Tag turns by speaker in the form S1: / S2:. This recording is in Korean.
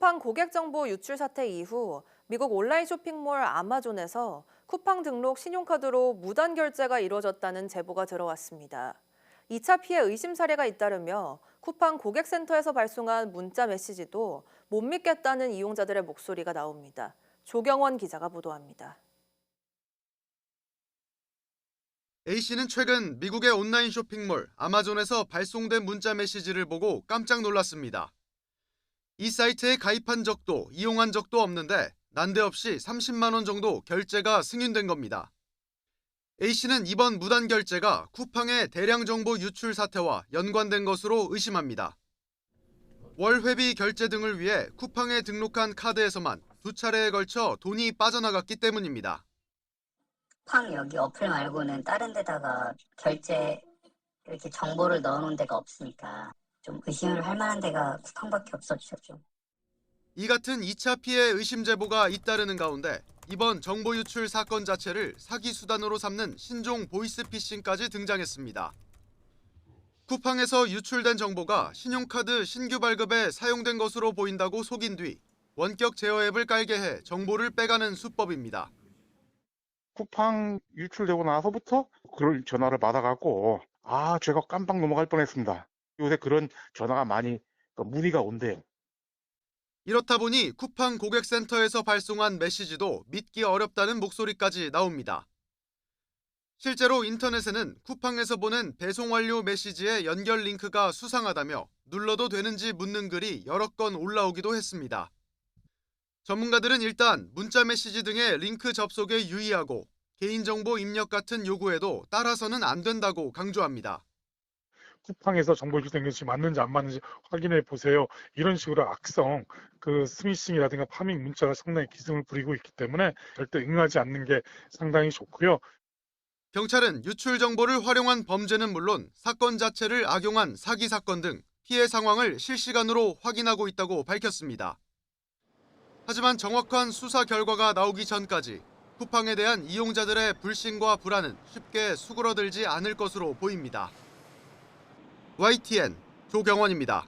S1: 쿠팡 고객 정보 유출 사태 이후 미국 온라인 쇼핑몰 아마존에서 쿠팡 등록 신용카드로 무단 결제가 이루어졌다는 제보가 들어왔습니다. 2차 피해 의심 사례가 잇따르며 쿠팡 고객센터에서 발송한 문자 메시지도 못 믿겠다는 이용자들의 목소리가 나옵니다. 조경원 기자가 보도합니다.
S2: A씨는 최근 미국의 온라인 쇼핑몰 아마존에서 발송된 문자 메시지를 보고 깜짝 놀랐습니다. 이 사이트에 가입한 적도 이용한 적도 없는데 난데없이 30만 원 정도 결제가 승인된 겁니다. A씨는 이번 무단 결제가 쿠팡의 대량 정보 유출 사태와 연관된 것으로 의심합니다. 월 회비 결제 등을 위해 쿠팡에 등록한 카드에서만 두 차례에 걸쳐 돈이 빠져나갔기 때문입니다.
S3: 쿠팡 여기 어플 말고는 다른 데다가 결제 이렇게 정보를 넣어놓은 데가 없으니까 좀 의심을 할 만한 데가 쿠팡밖에 없어지셨죠.
S2: 이 같은 2차 피해 의심 제보가 잇따르는 가운데 이번 정보 유출 사건 자체를 사기 수단으로 삼는 신종 보이스피싱까지 등장했습니다. 쿠팡에서 유출된 정보가 신용카드 신규 발급에 사용된 것으로 보인다고 속인 뒤 원격 제어 앱을 깔게 해 정보를 빼가는 수법입니다.
S4: 쿠팡 유출되고 나서부터 그런 전화를 받아갖고 아 제가 깜빡 넘어갈 뻔했습니다. 요새 그런 전화가 많이 그 문의가 온대요.
S2: 이렇다 보니 쿠팡 고객센터에서 발송한 메시지도 믿기 어렵다는 목소리까지 나옵니다. 실제로 인터넷에는 쿠팡에서 보낸 배송 완료 메시지의 연결 링크가 수상하다며 눌러도 되는지 묻는 글이 여러 건 올라오기도 했습니다. 전문가들은 일단 문자 메시지 등의 링크 접속에 유의하고 개인정보 입력 같은 요구에도 따라서는 안 된다고 강조합니다.
S4: 쿠팡에서 정보 유출된 것이 맞는지 안 맞는지 확인해 보세요. 이런 식으로 악성 그 스미싱이라든가 파밍 문자가 상당히 기승을 부리고 있기 때문에 절대 응하지 않는 게 상당히 좋고요.
S2: 경찰은 유출 정보를 활용한 범죄는 물론 사건 자체를 악용한 사기 사건 등 피해 상황을 실시간으로 확인하고 있다고 밝혔습니다. 하지만 정확한 수사 결과가 나오기 전까지 쿠팡에 대한 이용자들의 불신과 불안은 쉽게 수그러들지 않을 것으로 보입니다. YTN 조경원입니다.